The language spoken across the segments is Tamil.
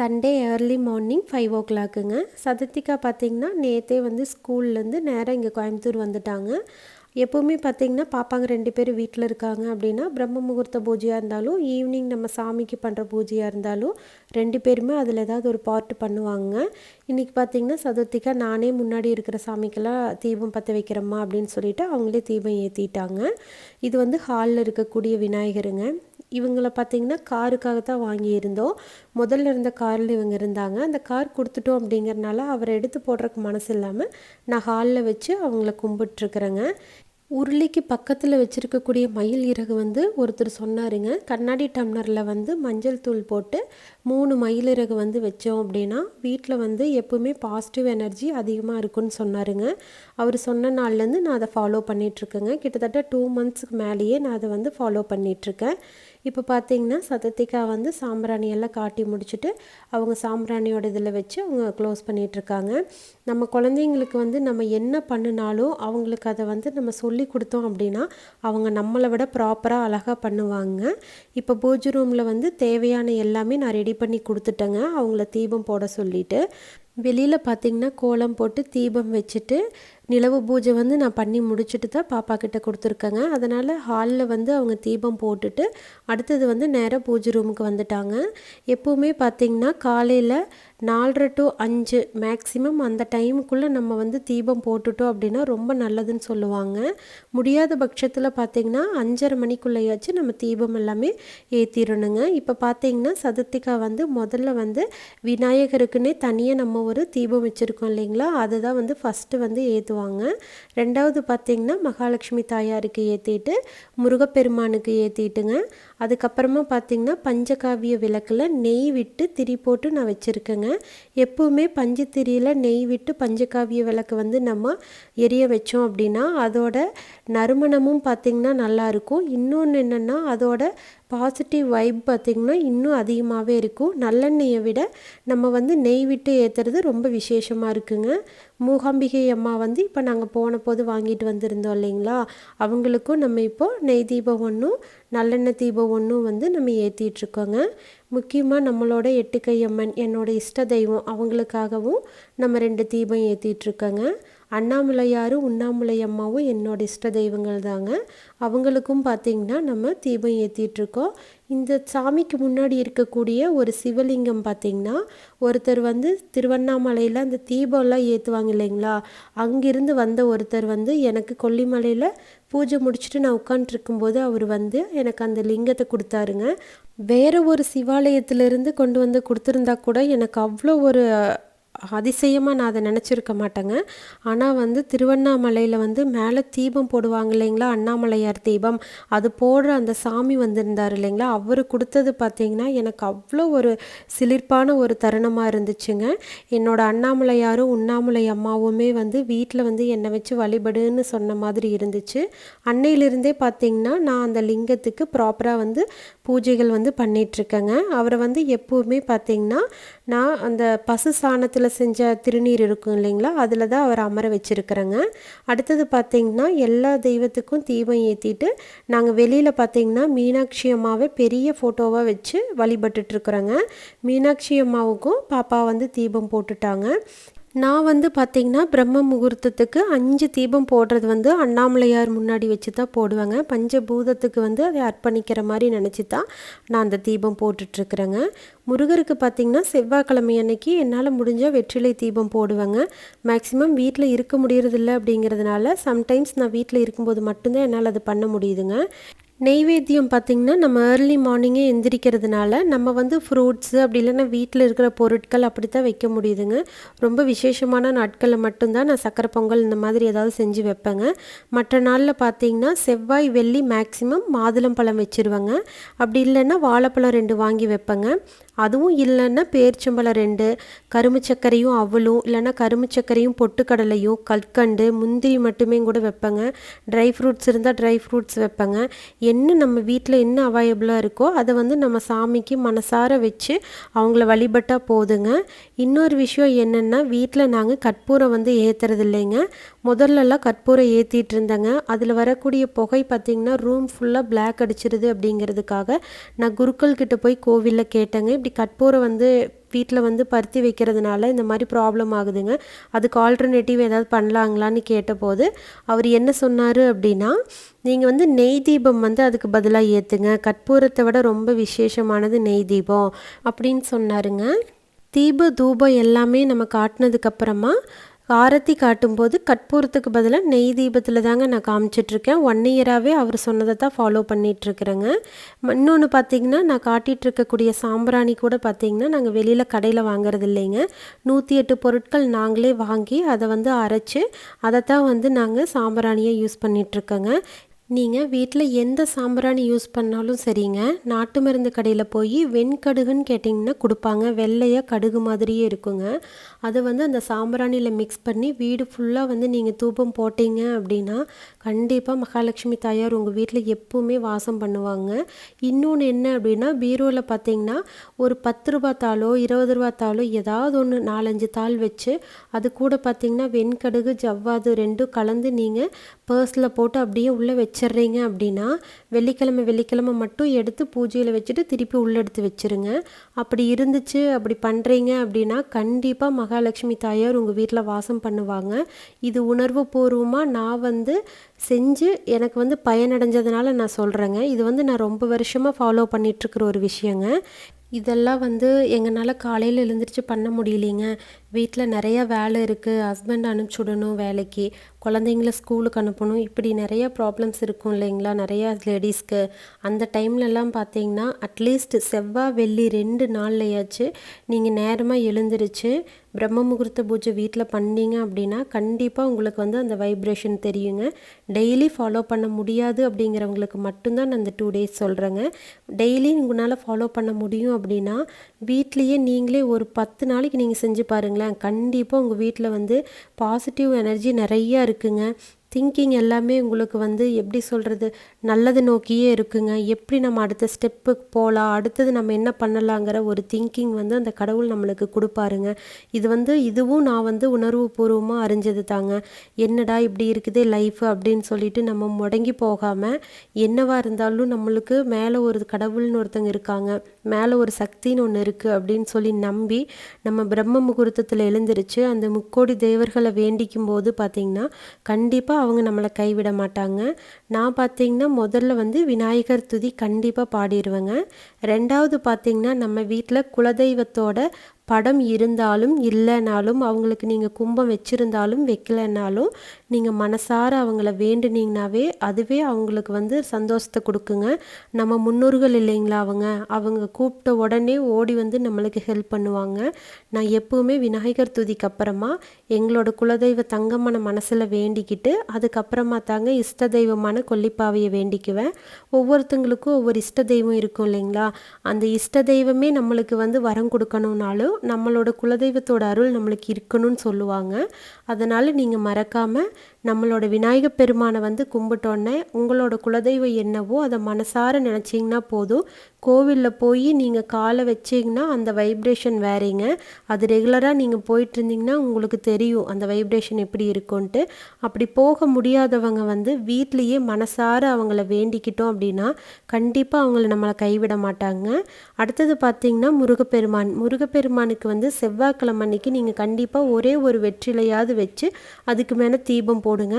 சண்டே ஏர்லி மார்னிங் ஃபைவ் ஓ கிளாக்குங்க சதத்திகா பார்த்திங்கன்னா நேற்றே வந்து ஸ்கூல்லேருந்து நேராக இங்கே கோயம்புத்தூர் வந்துட்டாங்க. எப்போவுமே பார்த்திங்கன்னா பாப்பாங்க ரெண்டு பேரும் வீட்டில் இருக்காங்க அப்படின்னா பிரம்ம முகூர்த்த பூஜையாக இருந்தாலும் ஈவினிங் நம்ம சாமிக்கு பண்ணுற பூஜையாக இருந்தாலும் ரெண்டு பேருமே அதில் ஏதாவது ஒரு பாட்டு பண்ணுவாங்க. இன்றைக்கி பார்த்திங்கன்னா சதுர்த்திக்கா நானே முன்னாடி இருக்கிற சாமிக்கெல்லாம் தீபம் பற்ற வைக்கிறோமா அப்படின்னு சொல்லிட்டு அவங்களே தீபம் ஏற்றிட்டாங்க இது வந்து ஹாலில் இருக்கக்கூடிய விநாயகருங்க. இவங்களை பார்த்திங்கன்னா காருக்காக தான் வாங்கியிருந்தோம். முதல்ல இருந்த காரில் இவங்க இருந்தாங்க. அந்த கார் கொடுத்துட்டோம் அப்படிங்கிறனால அவரை எடுத்து போடுறதுக்கு மனசு இல்லாமல் நான் ஹாலில் வச்சு அவங்கள கும்பிட்டுருக்குறேங்க. உருளிக்கு பக்கத்தில் வச்சுருக்கக்கூடிய மயில் இறகு வந்து ஒருத்தர் சொன்னாருங்க. கண்ணாடி டம்ளரில் வந்து மஞ்சள் தூள் போட்டு மூணு மயில் இறகு வந்து வச்சோம் அப்படின்னா வீட்டில் வந்து எப்போவுமே பாசிட்டிவ் எனர்ஜி அதிகமாக இருக்குன்னு சொன்னாருங்க. அவர் சொன்ன நாள்லேருந்து நான் அதை ஃபாலோ பண்ணிகிட்ருக்கேங்க கிட்டத்தட்ட டூ மந்த்ஸுக்கு மேலேயே நான் அதை வந்து ஃபாலோ பண்ணிகிட்ருக்கேன் இப்போ பார்த்தீங்கன்னா சதத்திக்கா வந்து சாம்பிராணி எல்லாம் காட்டி முடிச்சுட்டு அவங்க சாம்பிராணியோட இதில் வச்சு அவங்க க்ளோஸ் பண்ணிகிட்ருக்காங்க நம்ம குழந்தைங்களுக்கு வந்து நம்ம என்ன பண்ணினாலும் அவங்களுக்கு அதை வந்து நம்ம சொல்லி கொடுத்தோம் அப்படின்னா அவங்க நம்மளை விட ப்ராப்பராக அழகாக பண்ணுவாங்க. இப்போ பூஜை ரூமில் வந்து தேவையான எல்லாமே நான் ரெடி பண்ணி கொடுத்துட்டேங்க. அவங்கள தீபம் போட சொல்லிவிட்டு வெளியில் பார்த்திங்கன்னா கோலம் போட்டு தீபம் வச்சுட்டு நிலவு பூஜை வந்து நான் பண்ணி முடிச்சுட்டு தான் பாப்பா கிட்ட கொடுத்துருக்கேங்க. அதனால் ஹாலில் வந்து அவங்க தீபம் போட்டுட்டு அடுத்தது வந்து நேராக பூஜை ரூமுக்கு வந்துட்டாங்க. எப்போவுமே பார்த்திங்கன்னா காலையில் நாலரை டு அஞ்சு மேக்ஸிமம் அந்த டைமுக்குள்ளே நம்ம வந்து தீபம் போட்டுட்டோம் அப்படின்னா ரொம்ப நல்லதுன்னு சொல்லுவாங்க. முடியாத பட்சத்தில் பார்த்திங்கன்னா அஞ்சரை மணிக்குள்ளேயாச்சும் நம்ம தீபம் எல்லாமே ஏற்றிடணுங்க இப்போ பார்த்திங்கன்னா சதுர்த்திகா வந்து முதல்ல வந்து விநாயகருக்குன்னே தனியாக நம்ம ஒரு தீபம் வச்சுருக்கோம் இல்லைங்களா? அதுதான் வந்து ஃபஸ்ட்டு வந்து ஏற்றுவாங்க ரெண்டாவது பார்த்திங்கன்னா மகாலட்சுமி தாயாருக்கு ஏற்றிட்டு முருகப்பெருமானுக்கு ஏற்றிட்டுங்க அதுக்கப்புறமா பார்த்திங்கன்னா பஞ்சகாவிய விளக்கில் நெய் விட்டு திரி போட்டு நான் வச்சுருக்கேங்க. எப்போவுமே பஞ்சத்திரியில் நெய் விட்டு பஞ்சகாவிய விளக்கு வந்து நம்ம எரிய வச்சோம் அப்படின்னா அதோட நறுமணமும் பார்த்திங்கன்னா நல்லாயிருக்கும் இன்னொன்று என்னென்னா அதோட பாசிட்டிவ் வைப் பார்த்திங்கன்னா இன்னும் அதிகமாகவே இருக்கும். நல்லெண்ணெயை விட நம்ம வந்து நெய் விட்டு ஏற்றுறது ரொம்ப விசேஷமாக இருக்குங்க. மூகாம்பிகை அம்மா வந்து இப்போ நாங்கள் போன போது வாங்கிட்டு வந்திருந்தோம் இல்லைங்களா? அவங்களுக்கும் நம்ம இப்போது நெய் தீபம் ஒன்றும் நல்லெண்ணெய் தீபம் ஒன்றும் வந்து நம்ம ஏற்றிட்டுருக்கோங்க முக்கியமாக நம்மளோட எட்டுக்கையம்மன் என்னோட இஷ்ட தெய்வம் அவங்களுக்காகவும் நம்ம ரெண்டு தீபம் ஏற்றிட்டுருக்கோங்க அண்ணாமலையாரும் உண்ணாமலையம்மாவும் என்னோட இஷ்ட தெய்வங்கள் தாங்க அவங்களுக்கும் பார்த்திங்கன்னா நம்ம தீபம் ஏற்றிட்டுருக்கோம் இந்த சாமிக்கு முன்னாடி இருக்கக்கூடிய ஒரு சிவலிங்கம் பார்த்திங்கன்னா ஒருத்தர் வந்து திருவண்ணாமலையில் அந்த தீபம்லாம் ஏற்றுவாங்க இல்லைங்களா? அங்கிருந்து வந்த ஒருத்தர் வந்து எனக்கு கொல்லிமலையில் பூஜை முடிச்சுட்டு நான் உட்காண்ட்ருக்கும்போது அவர் வந்து எனக்கு அந்த லிங்கத்தை கொடுத்தாருங்க. வேறு ஒரு சிவாலயத்திலிருந்து கொண்டு வந்து கொடுத்துருந்தா கூட எனக்கு அவ்வளோ ஒரு அதிசயமாக நான் அதை நினச்சிருக்க மாட்டேங்க. ஆனால் வந்து திருவண்ணாமலையில் வந்து மேலே தீபம் போடுவாங்க இல்லைங்களா? அண்ணாமலையார் தீபம். அது போடுற அந்த சாமி வந்திருந்தார் இல்லைங்களா? அவர் கொடுத்தது பார்த்திங்கன்னா எனக்கு அவ்வளோ ஒரு சிலிர்ப்பான ஒரு தருணமாக இருந்துச்சுங்க. என்னோட அண்ணாமலையாரும் உண்ணாமலை அம்மாவுமே வந்து வீட்டில் வந்து என்னை வச்சு வழிபடுன்னு சொன்ன மாதிரி இருந்துச்சு. அன்னையிலிருந்தே பார்த்திங்கன்னா நான் அந்த லிங்கத்துக்கு ப்ராப்பராக வந்து பூஜைகள் வந்து பண்ணிகிட்ருக்கேங்க அவரை வந்து எப்போவுமே பார்த்திங்கன்னா நான் அந்த பசு சாணத்தில் செஞ்ச திருநீர் இருக்கும் இல்லைங்களா? அதில் தான் அவர் அமர வச்சுருக்குறேங்க. அடுத்தது பார்த்திங்கன்னா எல்லா தெய்வத்துக்கும் தீபம் ஏற்றிட்டு நாங்கள் வெளியில் பார்த்திங்கன்னா மீனாட்சி அம்மாவை பெரிய ஃபோட்டோவாக வச்சு வழிபட்டுட்ருக்குறோங்க மீனாட்சி அம்மாவுக்கும் பாப்பா வந்து தீபம் போட்டுட்டாங்க. நான் வந்து பார்த்திங்கன்னா பிரம்ம முகூர்த்தத்துக்கு அஞ்சு தீபம் போடுறது வந்து அண்ணாமலையார் முன்னாடி வச்சு தான் போடுவேங்க. பஞ்சபூதத்துக்கு வந்து அதை அர்ப்பணிக்கிற மாதிரி நினச்சி தான் நான் அந்த தீபம் போட்டுட்ருக்குறேங்க. முருகருக்கு பார்த்திங்கன்னா செவ்வாய்க்கிழமை அன்னைக்கு என்னால் முடிஞ்சால் வெற்றிலை தீபம் போடுவேங்க. மேக்ஸிமம் வீட்டில் இருக்க முடியறதில்ல அப்படிங்கிறதுனால சம்டைம்ஸ் நான் வீட்டில் இருக்கும்போது மட்டும்தான் என்னால் அது பண்ண முடியுதுங்க. நெய்வேத்தியம் பார்த்திங்கன்னா நம்ம ஏர்லி மார்னிங்கே எந்திரிக்கிறதுனால நம்ம வந்து ஃப்ரூட்ஸு அப்படி இல்லைன்னா வீட்டில் இருக்கிற பொருட்கள் அப்படி தான் வைக்க முடியுதுங்க. ரொம்ப விசேஷமான நாட்களில் மட்டும்தான் நான் சக்கரை பொங்கல் இந்த மாதிரி ஏதாவது செஞ்சு வைப்பேங்க. மற்ற நாளில் பார்த்திங்கன்னா செவ்வாய் வெள்ளி மேக்ஸிமம் மாதுளம்பழம் வச்சுருவேங்க. அப்படி இல்லைன்னா வாழைப்பழம் ரெண்டு வாங்கி வைப்பேங்க. அதுவும் இல்லைன்னா பேர்ச்சம்பழம் ரெண்டு கரும்பு சர்க்கரையும் அவலும் இல்லைன்னா கரும்பு சர்க்கரையும் பொட்டுக்கடலையும் கற்கண்டு முந்திரி மட்டுமே கூட வைப்பேங்க. ட்ரை ஃப்ரூட்ஸ் இருந்தால் ட்ரை ஃப்ரூட்ஸ் வைப்பேங்க. என்ன நம்ம வீட்டில் என்ன அவைலபிளாக இருக்கோ அதை வந்து நம்ம சாமிக்கு மனசார வச்சு அவங்கள வழிபட்டால் போதுங்க. இன்னொரு விஷயம் என்னென்னா வீட்டில் நாங்கள் கற்பூரம் வந்து ஏற்றுறது இல்லைங்க முதல்லலாம் கற்பூரம் ஏற்றிட்டு இருந்தேங்க அதில் வரக்கூடிய புகை பார்த்திங்கன்னா ரூம் ஃபுல்லாக பிளாக் அடிச்சிருது அப்படிங்கிறதுக்காக நான் குருக்கள் கிட்ட போய் கோவிலில் கேட்டேங்க. இப்படி கற்பூரம் வந்து வீட்டில் வந்து பருத்தி வைக்கிறதுனால இந்த மாதிரி ப்ராப்ளம் ஆகுதுங்க. அதுக்கு ஆல்டர்னேட்டிவ் ஏதாவது பண்ணலாங்களான்னு கேட்டபோது அவர் என்ன சொன்னார் அப்படின்னா நீங்கள் வந்து நெய் தீபம் வந்து அதுக்கு பதிலாக ஏற்றுங்க கற்பூரத்தை விட ரொம்ப விசேஷமானது நெய் தீபம். அப்படின்னு சொன்னாருங்க. தீப தூபம் எல்லாமே நம்ம காட்டினதுக்கப்புறமா ஆரத்தி காட்டும்போது கற்பூரத்துக்கு பதிலாக நெய் தீபத்தில் தாங்க நான் காமிச்சிட்ருக்கேன். ஒன் இயராகவே அவர் சொன்னதை தான் ஃபாலோ பண்ணிகிட்ருக்குறேங்க இன்னொன்று பார்த்தீங்கன்னா நான் காட்டிகிட்டு இருக்கக்கூடிய சாம்பிராணி கூட பார்த்தீங்கன்னா நாங்கள் வெளியில் கடையில் வாங்குறது இல்லைங்க. நூற்றி எட்டு பொருட்கள் நாங்களே வாங்கி அதை வந்து அரைச்சி அதை தான் வந்து நாங்கள் சாம்பிராணியை யூஸ் பண்ணிகிட்ருக்கோங்க நீங்கள் வீட்டில் எந்த சாம்பிராணி யூஸ் பண்ணாலும் சரிங்க. நாட்டு மருந்து கடையில் போய் வெண்கடுகுன்னு கேட்டிங்கன்னா கொடுப்பாங்க. வெள்ளையாக கடுகு மாதிரியே இருக்குங்க. அதை வந்து அந்த சாம்பிராணியில் மிக்ஸ் பண்ணி வீடு ஃபுல்லாக வந்து நீங்கள் தூபம் போட்டிங்க அப்படின்னா கண்டிப்பாக மகாலட்சுமி தாயார் உங்கள் வீட்டில் எப்போவுமே வாசம் பண்ணுவாங்க. இன்னொன்று என்ன அப்படின்னா பீரோவில் பார்த்தீங்கன்னா ஒரு பத்து ரூபா தாளோ இருபது ரூபா தாளோ ஏதாவது ஒன்று நாலஞ்சு தாள் வச்சு அது கூட பார்த்தீங்கன்னா வெண்கடுகு ஜவ்வாது ரெண்டும் கலந்து நீங்கள் பர்ஸில் போட்டு அப்படியே உள்ளே வச்சு வச்சிடுறீங்க அப்படின்னா வெள்ளிக்கிழமை வெள்ளிக்கிழமை மட்டும் எடுத்து பூஜையில் வச்சுட்டு திருப்பி உள்ளே எடுத்து வச்சுருங்க. அப்படி இருந்துச்சு அப்படி பண்ணுறீங்க அப்படின்னா கண்டிப்பாக மகாலட்சுமி தாயார் உங்கள் வீட்டில் வாசம் பண்ணுவாங்க. இது உணர்வு பூர்வமாக நான் வந்து செஞ்சு எனக்கு வந்து பயனடைஞ்சதுனால நான் சொல்கிறேங்க இது வந்து நான் ரொம்ப வருஷமாக ஃபாலோ பண்ணிகிட்ருக்குற ஒரு விஷயங்க. இதெல்லாம் வந்து எங்களால் காலையில் எழுந்திரிச்சு பண்ண முடியலைங்க. வீட்டில் நிறையா வேலை இருக்குது ஹஸ்பண்ட் அனுப்பிச்சுடணும் வேலைக்கு. குழந்தைங்கள ஸ்கூலுக்கு அனுப்பணும். இப்படி நிறைய ப்ராப்ளம்ஸ் இருக்கும் இல்லைங்களா? நிறையா லேடிஸ்க்கு அந்த டைம்லலாம் பார்த்தீங்கன்னா அட்லீஸ்ட் செவ்வாய் வெள்ளி ரெண்டு நாள்லையாச்சு நீங்கள் நேரமாக எழுந்திருச்சு பிரம்ம முகூர்த்த பூஜை வீட்டில் பண்ணீங்க அப்படின்னா கண்டிப்பாக உங்களுக்கு வந்து அந்த வைப்ரேஷன் தெரியுங்க. டெய்லி ஃபாலோ பண்ண முடியாது அப்படிங்கிறவங்களுக்கு மட்டும்தான் நான் அந்த டூ டேஸ் சொல்கிறேங்க டெய்லி உங்களால் ஃபாலோ பண்ண முடியும் அப்படின்னா வீட்லேயே நீங்களே ஒரு பத்து நாளைக்கு நீங்கள் செஞ்சு பாருங்கள் பாருங்களேன் கண்டிப்பாக உங்கள் வீட்டில் வந்து பாசிட்டிவ் எனர்ஜி நிறையா இருக்குங்க. திங்கிங் எல்லாமே உங்களுக்கு வந்து எப்படி சொல்கிறது நல்லது நோக்கியே இருக்குங்க. எப்படி நம்ம அடுத்த ஸ்டெப்புக்கு போகலாம் அடுத்தது நம்ம என்ன பண்ணலாங்கிற ஒரு திங்கிங் வந்து அந்த கடவுள் நம்மளுக்கு கொடுப்பாருங்க. இது வந்து இதுவும் நான் வந்து உணர்வு பூர்வமாக அறிஞ்சது தாங்க. என்னடா இப்படி இருக்குதே லைஃப் அப்படின்னு சொல்லிட்டு நம்ம முடங்கி போகாமல் என்னவா இருந்தாலும் நம்மளுக்கு மேலே ஒரு கடவுள்னு ஒருத்தங்க இருக்காங்க மேலே ஒரு சக்தின்னு ஒன்று இருக்குது அப்படின்னு சொல்லி நம்பி நம்ம பிரம்ம முகூர்த்தத்தில் எழுந்திருச்சு அந்த முக்கோடி தேவர்களை வேண்டிக்கும் போது பார்த்திங்கன்னா கண்டிப்பாக அவங்க நம்மளை கைவிட மாட்டாங்க. நான் பார்த்தீங்கன்னா முதல்ல வந்து விநாயகர் துதி கண்டிப்பாக பாடிடுவேங்க ரெண்டாவது பார்த்திங்கன்னா நம்ம வீட்டில் குலதெய்வத்தோட படம் இருந்தாலும் இல்லைனாலும் அவங்களுக்கு நீங்கள் கும்பம் வச்சுருந்தாலும் வைக்கலைன்னாலும் நீங்கள் மனசார அவங்கள வேண்டுனீங்கனாவே அதுவே அவங்களுக்கு வந்து சந்தோஷத்தை கொடுக்குங்க. நம்ம முன்னோர்கள் இல்லைங்களா அவங்க? அவங்க கூப்பிட்ட உடனே ஓடி வந்து நம்மளுக்கு ஹெல்ப் பண்ணுவாங்க. நான் எப்போவுமே விநாயகர் துதிக்கு அப்புறமா எங்களோட குலதெய்வ தங்கம்மனை மனசில் வேண்டிக்கிட்டு அதுக்கப்புறமா தாங்க இஷ்ட தெய்வமான கொல்லிப்பாவையை வேண்டிக்குவேன். ஒவ்வொருத்தங்களுக்கும் ஒவ்வொரு இஷ்ட தெய்வம் இருக்கும் இல்லைங்களா? அந்த இஷ்ட தெய்வமே நம்மளுக்கு வந்து வரம் கொடுக்கணுன்னாலும் நம்மளோட குலதெய்வத்தோட அருள் நம்மளுக்கு இருக்கணும்னு சொல்லுவாங்க. அதனால் நீங்கள் மறக்காமல் நம்மளோட விநாயகப் பெருமானை வந்து கும்பிட்டோன்னே உங்களோட குலதெய்வம் என்னவோ அதை மனசார நினச்சிங்கன்னா போதும். கோவிலில் போய் நீங்கள் காலை வச்சிங்கன்னா அந்த வைப்ரேஷன் வேறேங்க. அது ரெகுலராக நீங்கள் போயிட்டுருந்தீங்கன்னா உங்களுக்கு தெரியும் அந்த வைப்ரேஷன் எப்படி இருக்கும்ன்ட்டு அப்படி போக முடியாதவங்க வந்து வீட்லேயே மனசார அவங்கள வேண்டிக்கிட்டோம் அப்படின்னா கண்டிப்பாக அவங்கள நம்மளை கைவிட மாட்டாங்க. அடுத்தது பார்த்திங்கன்னா முருகப்பெருமான். முருகப்பெருமானுக்கு வந்து செவ்வாய்க்கிழமை அன்னைக்கு நீங்கள் கண்டிப்பாக ஒரே ஒரு வெற்றிலையாவது வச்சு அதுக்கு மேலே தீபம் போடுங்க.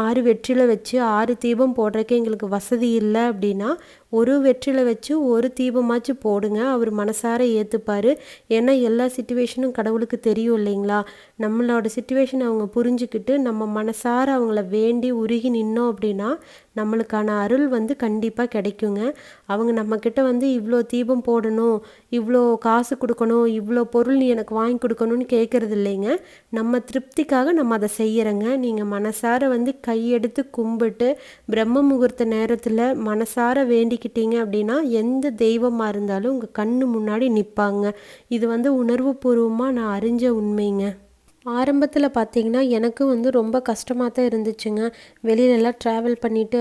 ஆறு வெற்றில வச்சு ஆறு தீபம் போடுறதுக்கு எங்களுக்கு வசதி இல்லை அப்படின்னா ஒரு வெற்றிலை வச்சு ஒரு தீபமாச்சும் போடுங்க. அவர் மனசார ஏற்றுப்பார் ஏன்னா எல்லா சுச்சுவேஷனும் கடவுளுக்கு தெரியும் இல்லைங்களா? நம்மளோட சுச்சுவேஷன் அவங்க புரிஞ்சுக்கிட்டு நம்ம மனசார அவங்கள வேண்டி உருகி நின்னோம் அப்படின்னா நம்மளுக்கான அருள் வந்து கண்டிப்பாக கிடைக்குங்க. அவங்க நம்மக்கிட்ட வந்து இவ்வளோ தீபம் போடணும் இவ்வளோ காசு கொடுக்கணும் இவ்வளோ பொருள் நீ எனக்கு வாங்கி கொடுக்கணும்னு கேட்குறது இல்லைங்க. நம்ம திருப்திக்காக நம்ம அதை செய்கிறோங்க நீங்கள் மனசார வந்து கையெடுத்து கும்பிட்டு பிரம்ம முகூர்த்த நேரத்தில் மனசார வேண்டி வேண்டிக்கிட்டீங்க அப்படின்னா எந்த தெய்வமாக இருந்தாலும் உங்கள் கண்ணு முன்னாடி நிற்பாங்க இது வந்து உணர்வுபூர்வமாக நான் அறிஞ்ச உண்மைங்க. ஆரம்பத்தில் பார்த்தீங்கன்னா எனக்கும் வந்து ரொம்ப கஷ்டமாக தான் இருந்துச்சுங்க. வெளியிலலாம் ட்ராவல் பண்ணிவிட்டு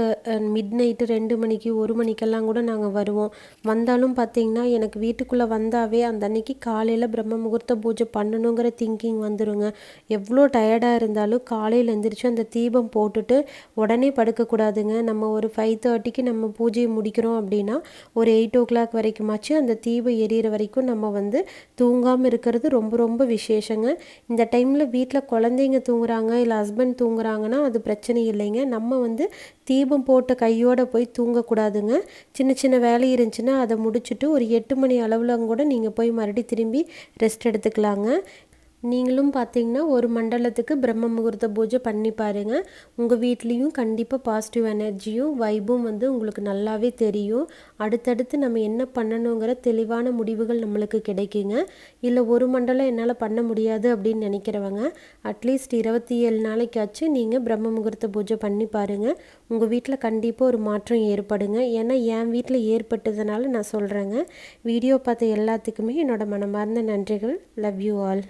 மிட் நைட்டு ரெண்டு மணிக்கு ஒரு மணிக்கெல்லாம் கூட நாங்கள் வருவோம். வந்தாலும் பார்த்தீங்கன்னா எனக்கு வீட்டுக்குள்ளே வந்தாவே அந்த அன்னைக்கு காலையில் பிரம்ம முகூர்த்த பூஜை பண்ணணுங்கிற திங்கிங் வந்துடுங்க எவ்வளோ டயர்டாக இருந்தாலும் காலையில் எழுந்திரிச்சு அந்த தீபம் போட்டுட்டு உடனே படுக்கக்கூடாதுங்க நம்ம ஒரு ஃபைவ் தேர்ட்டிக்கு நம்ம பூஜையை முடிக்கிறோம் அப்படின்னா ஒரு எயிட் ஓ கிளாக் வரைக்குமாச்சு அந்த தீபம் எரியிற வரைக்கும் நம்ம வந்து தூங்காமல் இருக்கிறது ரொம்ப ரொம்ப விசேஷங்க. இந்த டைம் டைமில் வீட்டில் குழந்தைங்க தூங்குறாங்க இல்லை ஹஸ்பண்ட் தூங்குறாங்கன்னா அது பிரச்சனை இல்லைங்க. நம்ம வந்து தீபம் போட்ட கையோடு போய் தூங்கக்கூடாதுங்க. சின்ன சின்ன வேலை இருந்துச்சுன்னா அதை முடிச்சுட்டு ஒரு எட்டு மணி அளவில் கூட நீங்கள் போய் மறுபடியும் திரும்பி ரெஸ்ட் எடுத்துக்கலாங்க. நீங்களும் பார்த்தீங்கன்னா ஒரு மண்டலத்துக்கு பிரம்ம முகூர்த்த பூஜை பண்ணி பாருங்கள் உங்கள் வீட்லேயும் கண்டிப்பாக பாசிட்டிவ் எனர்ஜியும் வைபும் வந்து உங்களுக்கு நல்லாவே தெரியும். அடுத்தடுத்து நம்ம என்ன பண்ணணுங்கிற தெளிவான முடிவுகள் நம்மளுக்கு கிடைக்குங்க. இல்லை ஒரு மண்டலம் என்னால் பண்ண முடியாது அப்படின்னு நினைக்கிறவங்க அட்லீஸ்ட் இருபத்தி ஏழு நாளைக்காச்சும் நீங்கள் பிரம்ம முகூர்த்த பூஜை பண்ணி பாருங்கள் உங்கள் வீட்டில் கண்டிப்பாக ஒரு மாற்றம் ஏற்படுங்க. ஏன்னா என் வீட்டில் ஏற்பட்டதுனால நான் சொல்கிறேங்க வீடியோ பார்த்த எல்லாத்துக்குமே என்னோடய மனமார்ந்த நன்றிகள். Love you all